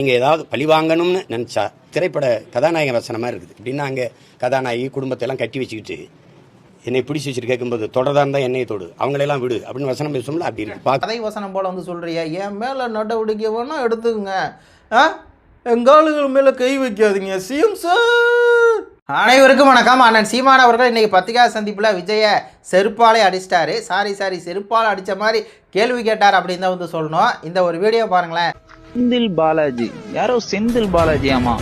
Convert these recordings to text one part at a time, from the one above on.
நீங்கள் ஏதாவது பழி வாங்கணும்னு நினச்சா திரைப்பட கதாநாயகன் வசனமாக இருக்குது. எப்படின்னா அங்கே கதாநாயகி குடும்பத்தை எல்லாம் கட்டி வச்சுக்கிட்டு என்னை பிடிச்சி வச்சுட்டு கேட்கும்போது தொடர்தான் இருந்தால் என்னையை தொடு அவங்களெல்லாம் விடு அப்படின்னு வசனம் பேசும்ல அப்படி இருக்கு. கதை வசனம் போல வந்து சொல்றியா? என் மேல நடவடிக்கை வேணா எடுத்துக்கங்க. ஆ? எங்காளுகள் மேல கை வைக்காதீங்க சிஎம் சார். அனைவருக்கும் வணக்கம். அண்ணன் சீமான் அவர்கள் இன்றைக்கி பத்திரிகா சந்திப்பில் விஜய செருப்பாலே அடிச்சிட்டாரு. சாரி சாரி செருப்பால் அடித்த மாதிரி கேள்வி கேட்டார் அப்படின்னு தான் வந்து சொல்லணும். இந்த ஒரு வீடியோ பாருங்களேன். செந்தில் பாலாஜி. யாரோ செந்தில் பாலாஜி ஆமா.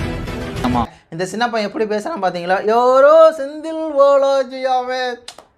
ஆமா. இந்த சின்ன பையன் எப்படி பேசுறான் பாத்தீங்களா? யாரோ செந்தில் பாலாஜியாவே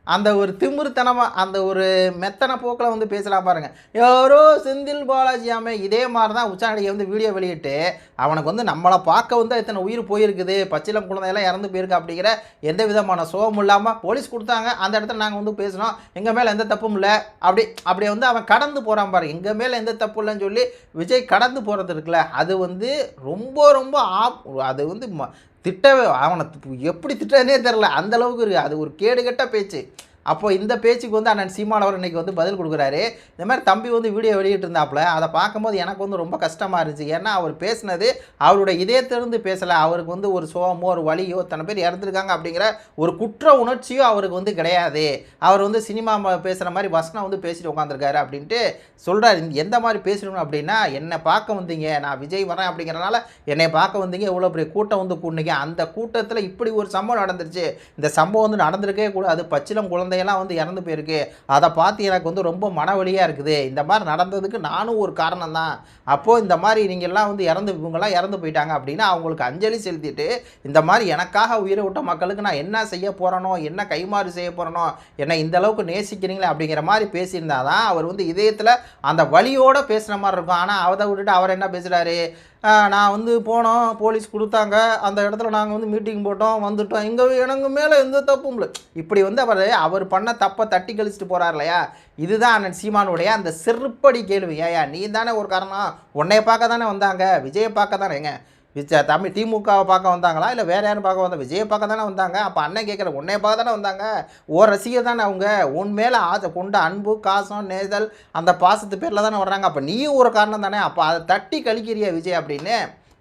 அந்த ஒரு திமிருத்தனமாக அந்த ஒரு மெத்தன போக்கில் வந்து பேசலாம் பாருங்கள் யாரோ செந்தில் பாலாஜியாமே இதே மாதிரி தான் உச்சாண்டியை வந்து வீடியோ வெளியிட்டு அவனுக்கு வந்து நம்மளை பார்க்க வந்து இத்தனை உயிர் போயிருக்குது பச்சிலம் குழந்தையெல்லாம் இறந்து போயிருக்கு அப்படிங்கிற எந்த விதமான சோகம் இல்லாமல் போலீஸ் கொடுத்தாங்க. அந்த இடத்துல நாங்கள் வந்து பேசினோம் எங்கள் மேலே எந்த தப்பும் இல்லை. அப்படி அப்படி வந்து அவன் கடந்து போகிறான் பாரு. எங்கள் மேலே எந்த தப்பு இல்லைன்னு சொல்லி விஜய் கடந்து போகிறது இருக்குல்ல அது வந்து ரொம்ப ரொம்ப ஆப் அது வந்து ம- திட்டவே அவனை எப்படி திட்டனே தெரில அந்த அளவுக்கு இருக்குது அது ஒரு கேடுகட்ட பேச்சு. அப்போது இந்த பேச்சுக்கு வந்து அண்ணன் சீமானவர் இன்றைக்கி வந்து பதில் கொடுக்குறாரு. இந்த மாதிரி தம்பி வந்து வீடியோ வெளியிட்டு இருந்தாப்புல அதை பார்க்கும்போது எனக்கு வந்து ரொம்ப கஷ்டமாக இருந்துச்சு. ஏன்னா அவர் பேசினது அவருடைய இதயத்திலிருந்து பேசலை. அவருக்கு வந்து ஒரு சோகமோ ஒரு வழியோ தன பேர் இறந்துருக்காங்க அப்படிங்கிற ஒரு குற்ற உணர்ச்சியோ அவருக்கு வந்து கிடையாது. அவர் வந்து சினிமா பேசுகிற மாதிரி வசனம் வந்து பேசிட்டு உட்காந்துருக்காரு அப்படின்ட்டு சொல்கிறார் எந்த மாதிரி பேசணும் அப்படின்னா என்னை பார்க்க வந்தீங்க நான் விஜய் வரேன் அப்படிங்கிறனால என்னை பார்க்க வந்தீங்க இவ்வளோ பெரிய கூட்டம் வந்து கூட்டினீங்க அந்த கூட்டத்தில் இப்படி ஒரு சம்பவம் நடந்துருச்சு. இந்த சம்பவம் வந்து நடந்திருக்கே கூடாது. பச்சிலம் குழந்தை குழந்தையெல்லாம் வந்து இறந்து போயிருக்கு. அதை பார்த்து எனக்கு வந்து ரொம்ப மனவழியாக இருக்குது. இந்த மாதிரி நடந்ததுக்கு நானும் ஒரு காரணம் தான் அப்போது இந்த மாதிரி நீங்கள்லாம் வந்து இறந்து இவங்கெல்லாம் இறந்து போயிட்டாங்க அப்படின்னா அவங்களுக்கு அஞ்சலி செலுத்திட்டு இந்த மாதிரி எனக்காக உயிரை விட்ட மக்களுக்கு நான் என்ன செய்ய போகிறனோ என்ன கைமாறு செய்ய போகிறனோ என்னை இந்த அளவுக்கு நேசிக்கிறீங்களே அப்படிங்கிற மாதிரி பேசியிருந்தா தான் அவர் வந்து இதயத்தில் அந்த வழியோடு பேசுகிற மாதிரி இருக்கும். ஆனால் அதை விட்டுட்டு அவர் என்ன பேசுகிறாரு நான் வந்து போனோம் போலீஸ் கொடுத்தாங்க. அந்த இடத்துல நாங்கள் வந்து மீட்டிங் போட்டோம் வந்துட்டோம். இங்கே எனக்கு மேலே எந்த தப்பும் இல்லை. இப்படி வந்து அவர் அவர் பண்ண தப்பை தட்டி கழிச்சிட்டு போகிறார் இல்லையா? இதுதான் அண்ணன் சீமானுடைய அந்த செருப்படி கேள்வி. ஏயா நீ தானே ஒரு காரணம். உன்னைய பார்க்க தானே வந்தாங்க. விஜயை பார்க்க தானே விஜய் தமிழ் திமுகவை பார்க்க வந்தாங்களா? இல்லை வேற யாரும் பார்க்க வந்தா விஜயை பார்க்க தானே வந்தாங்க? அப்போ அண்ணன் கேட்குற உன்னைய பார்க்க தானே வந்தாங்க? ஓ ரசிகர் தானே அவங்க. உன் மேலே ஆசை கொண்ட அன்பு காசம் நேதல் அந்த பாசத்து பேரில் தானே வர்றாங்க. அப்போ நீயும் ஒரு காரணம் தானே. அப்போ அதை தட்டி கழிக்கிறியா விஜய் அப்படின்னு?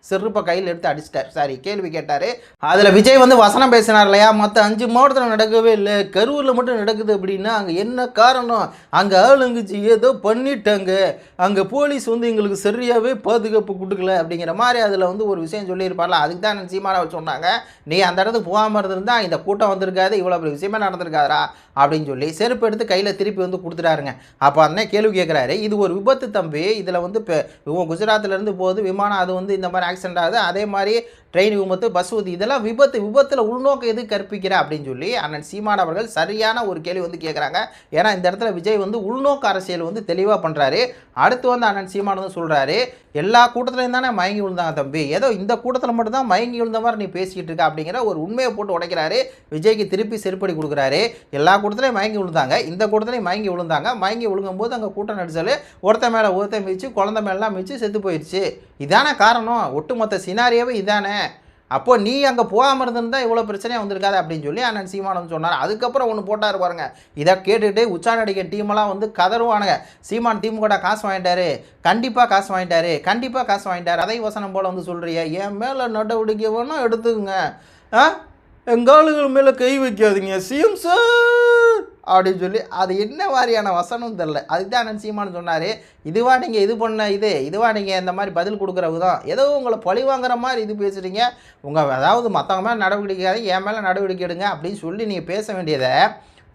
செருப்பை கையில் எடுத்து அடிச்சிட்டார். சாரி கேள்வி கேட்டார். அதில் விஜய் வந்து வசனம் பேசினார் இல்லையா? மற்ற அஞ்சு மாவட்டத்தில் நடக்கவே இல்லை. கரூரில் மட்டும் நடக்குது அப்படின்னா அங்கே என்ன காரணம்? அங்கே ஆளுங்கச்சி ஏதோ பண்ணிட்டாங்க. அங்கே போலீஸ் வந்து எங்களுக்கு சரியாகவே பாதுகாப்பு கொடுக்கல அப்படிங்கிற மாதிரி அதில் வந்து ஒரு விஷயம் சொல்லியிருப்பார்ல. அதுக்கு தான் சீமானவர் சொன்னாங்க. நீ அந்த இடத்துக்கு போகாமல் இருந்திருந்தா இந்த கூட்டம் வந்திருக்காது இவ்வளோ பெரிய விஷயமே நடந்திருக்காதா அப்படின்னு சொல்லி செருப்பு எடுத்து கையில் திருப்பி வந்து கொடுத்துட்டாருங்க. அப்போ அண்ணன் கேள்வி கேட்குறாரு இது ஒரு விபத்து தம்பி. இதில் வந்து இப்போ இவங்க குஜராத்லேருந்து போகுது. விமானம் அது வந்து இந்த மாதிரி ஆக்சிடென்ட் ஆகுது. அதே மாதிரி ட்ரெயின் விபத்து பஸ் விபத்து இதெல்லாம் விபத்து விபத்தில் உள்நோக்கம் எது கற்பிக்கிற அப்படின்னு சொல்லி அண்ணன் சீமான் அவர்கள் சரியான ஒரு கேள்வி வந்து கேட்குறாங்க ஏன்னா இந்த இடத்துல விஜய் வந்து உள்நோக்க அரசியல் வந்து தெளிவாக பண்ணுறாரு அடுத்து வந்து அண்ணன் சீமான் வந்து சொல்கிறாரு எல்லா கூட்டத்துலையும் தானே மயங்கி விழுந்தாங்க தம்பி. ஏதோ இந்த கூட்டத்தில் மட்டும்தான் மயங்கி விழுந்த மாதிரி நீ பேசிக்கிட்டு இருக்க அப்படிங்கிற ஒரு உண்மையை போட்டு உடைக்கிறாரு. விஜய்க்கு திருப்பி செருப்படி கொடுக்குறாரு. எல்லா கூட்டத்துலையும் மயங்கி விழுந்தாங்க. இந்த கூட்டத்துலையும் மயங்கி விழுந்தாங்க. மயங்கி விழுங்கும்போது அங்கே கூட்டம் நடிச்சல் ஒருத்தன் மேலே ஒருத்தன் மிதிச்சு குழந்த மேலாம் மிதிச்சு செத்து போயிடுச்சு இதான காரணம். ஒட்டுமொத்த சினாரியாவே இதானே. அப்போ நீ அங்கே போகாமல் இருந்திருந்தா இவ்வளோ பிரச்சனையாக வந்திருக்காது அப்படின்னு சொல்லி அண்ணன் சீமானம் சொன்னார். அதுக்கப்புறம் ஒன்று போட்டார் பாருங்க. இதை கேட்டுட்டு உச்சாநடிகர் டீமெல்லாம் வந்து கதறுவானுங்க. சீமான் திமுக காசு வாங்கிட்டாரு. கண்டிப்பாக காசு வாங்கிட்டாரு. கண்டிப்பாக காசு வாங்கிட்டாரு. அதை வசனம் போல் வந்து சொல்கிறியா என் மேலே நடவடிக்கை வேணால் எடுத்துக்கங்க. எங்கள் ஆளுகள் மேலே கை வைக்காதீங்க. சிஎம் சார் அப்படின்னு சொல்லி அது என்ன மாதிரியான வசனம் தெரில அதுக்கு தான் அண்ணன் சீமானு சொன்னார் இதுவா நீங்கள் இது பண்ண இது இதுவா நீங்கள் இந்த மாதிரி பதில் கொடுக்குறவு தான் ஏதோ உங்களை பழி வாங்குற மாதிரி இது பேசுகிறீங்க உங்கள் அதாவது மற்றவங்க மேலே நடவடிக்கை என் மேலே நடவடிக்கை எடுங்க அப்படின்னு சொல்லி நீங்கள் பேச வேண்டியதை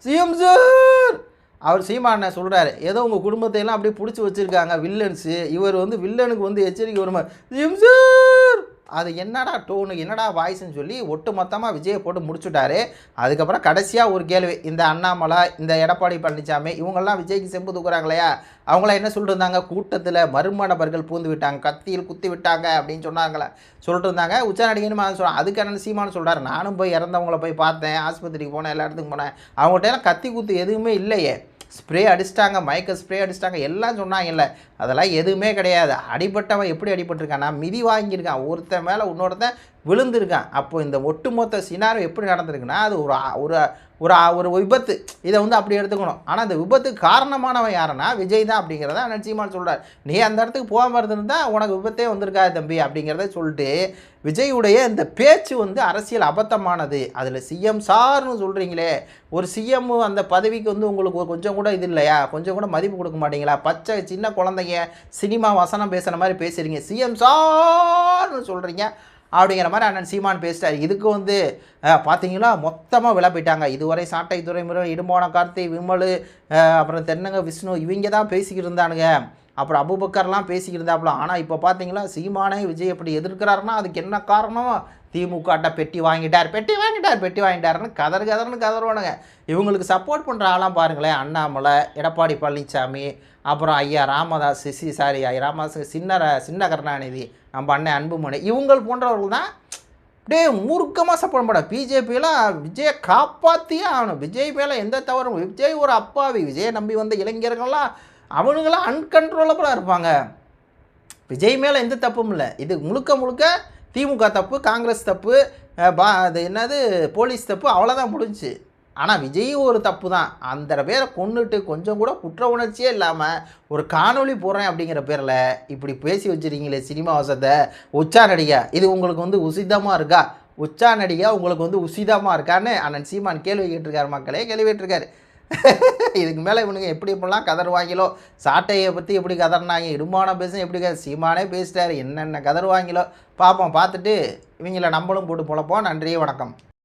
சிஎம் சார் அவர் சீமான சொல்கிறாரு ஏதோ உங்கள் குடும்பத்தையெல்லாம் அப்படியே பிடிச்சி வச்சுருக்காங்க வில்லன்ஸு இவர் வந்து வில்லனுக்கு வந்து எச்சரிக்கை வருமா சிஎம் சார் அது என்னடா டோனு என்னடா வாய்ஸ்ன்னு சொல்லி ஒட்டு மொத்தமாக விஜயை போட்டு முடிச்சுட்டாரு. அதுக்கப்புறம் கடைசியாக ஒரு கேள்வி இந்த அண்ணாமலை இந்த எடப்பாடி பழனிசாமி இவங்கெல்லாம் விஜய்க்கு செம்பு தூக்குறாங்க இல்லையா அவங்களாம் என்ன சொல்லிட்டு இருந்தாங்க? கூட்டத்தில் மர்ம நபர்கள் பூந்து விட்டாங்க கத்தியில் குத்தி விட்டாங்க அப்படின்னு சொன்னாங்களே. சொல்லிட்டு இருந்தாங்க. உச்சநடிகனும் அதை சொல்கிறாங்க அதுக்கு என்ன சீமானு சொல்கிறாரு நானும் போய் இறந்தவங்கள போய் பார்த்தேன் ஆஸ்பத்திரிக்கு போனேன் எல்லா இடத்துக்கும் போனேன். அவங்கள்ட்ட எல்லாம் கத்தி குத்து எதுவுமே இல்லையே. ஸ்ப்ரே அடிச்சிட்டாங்க மயக்க ஸ்ப்ரே அடிச்சிட்டாங்க எல்லாம் சொன்னாங்கல்ல அதெல்லாம் எதுவுமே கிடையாது. அடிபட்டவன் எப்படி அடிபட்டிருக்கான்னா மிதி வாங்கியிருக்கான். ஒருத்தன் மேலே இன்னொருத்தன் விழுந்திருக்கான். அப்போ இந்த ஒட்டுமொத்த சினாரம் எப்படி நடந்திருக்குன்னா அது ஒரு ஒரு ஒரு ஒரு விபத்து. இதை வந்து அப்படி எடுத்துக்கணும். ஆனால் அந்த விபத்துக்கு காரணமானவன் யாருன்னா விஜய் தான் அப்படிங்கிறத அண்ணன் சொல்கிறார் நீ அந்த இடத்துக்கு போகாமல் இருந்திருந்தா உனக்கு விபத்தே வந்திருக்காது தம்பி அப்படிங்கிறத சொல்லிட்டு விஜயுடைய இந்த பேச்சு வந்து அரசியல் அபத்தமானது. அதில் சிஎம் சார்னு சொல்கிறீங்களே ஒரு சிஎம் அந்த பதவிக்கு வந்து உங்களுக்கு கொஞ்சம் கூட இது இல்லையா? கொஞ்சம் கூட மதிப்பு கொடுக்க மாட்டீங்களா? பச்சை சின்ன குழந்தைங்க சினிமா வசனம் பேசுகிற மாதிரி பேசுகிறீங்க சிஎம் சார்னு சொல்கிறீங்க அப்படிங்கிற மாதிரி அண்ணன் சீமான் பேசிட்டார். இதுக்கு வந்து பார்த்தீங்களா மொத்தமாக விழா போயிட்டாங்க இதுவரை சாட்டை துறைமுறை இடும்போன கார்த்தி விமல் அப்புறம் தென்னங்க விஷ்ணு இவங்க தான் பேசிக்கிட்டு இருந்தானுங்க. அப்புறம் அபுபக்கர்லாம் பேசிக்கிட்டு இருந்தாப்புல. ஆனால் இப்போ பார்த்தீங்களா சீமானே விஜய் எப்படி எதிர்க்கிறாருன்னா அதுக்கு என்ன காரணம்? திமுகட்ட பெட்டி வாங்கிட்டார் பெட்டி வாங்கிட்டார் பெட்டி வாங்கிட்டாருன்னு கதறு கதறுன்னு கதறுவானுங்க. இவங்களுக்கு சப்போர்ட் பண்ணுற ஆளாம் பாருங்களேன் அண்ணாமலை எடப்பாடி பழனிசாமி அப்புறம் ஐயா ராமதாஸ் சி சாரி ஐயா ராமதாஸ் சின்ன சின்ன கருணாநிதி நம்ம அண்ணன் அன்புமணி இவங்கள் போன்றவர்கள் தான் அப்படியே மூர்க்கமாக சப்போர்ட் பண்ண பிஜேபியெலாம் விஜயை காப்பாற்றியே ஆகணும். விஜய் மேலே எந்த தவறும் விஜய் ஒரு அப்பாவி விஜயை நம்பி வந்த இளைஞர்கள்லாம் அவனுங்களாம் அன்கண்ட்ரோலபிளாக இருப்பாங்க. விஜய் மேலே எந்த தப்பும் இல்லை. இது முழுக்க முழுக்க திமுக தப்பு காங்கிரஸ் தப்பு பா அது என்னது போலீஸ் தப்பு அவ்வளோதான் முடிஞ்சுச்சு. ஆனால் விஜயும் ஒரு தப்பு தான். அந்த பேரை கொன்னுட்டு கொஞ்சம் கூட குற்ற உணர்ச்சியே இல்லாமல் ஒரு காணொளி போடுறேன் அப்படிங்கிற பேரில் இப்படி பேசி வச்சுருக்கீங்களே சினிமா வசத்தை உச்சா நடிகை இது உங்களுக்கு வந்து உசிதமாக இருக்கா? உச்சா நடிகா உங்களுக்கு வந்து உசிதமாக இருக்கான்னு அண்ணன் சீமான் கேள்வி கேட்டிருக்காரு மக்களே கேள்வி கேட்டிருக்காரு. இதுக்கு மேலே இவனுங்க எப்படி இப்படிலாம் கதறுவாங்களோ? சாட்டையை பற்றி எப்படி கதறினாங்க? இடுமான பேசும் எப்படி க- சீமானே பேசிட்டாரு. என்னென்ன கதறுவாங்களோ? பார்ப்போம் பார்த்துட்டு இவங்கள நம்மளும் போட்டு பொழப்போம். நன்றி வணக்கம்.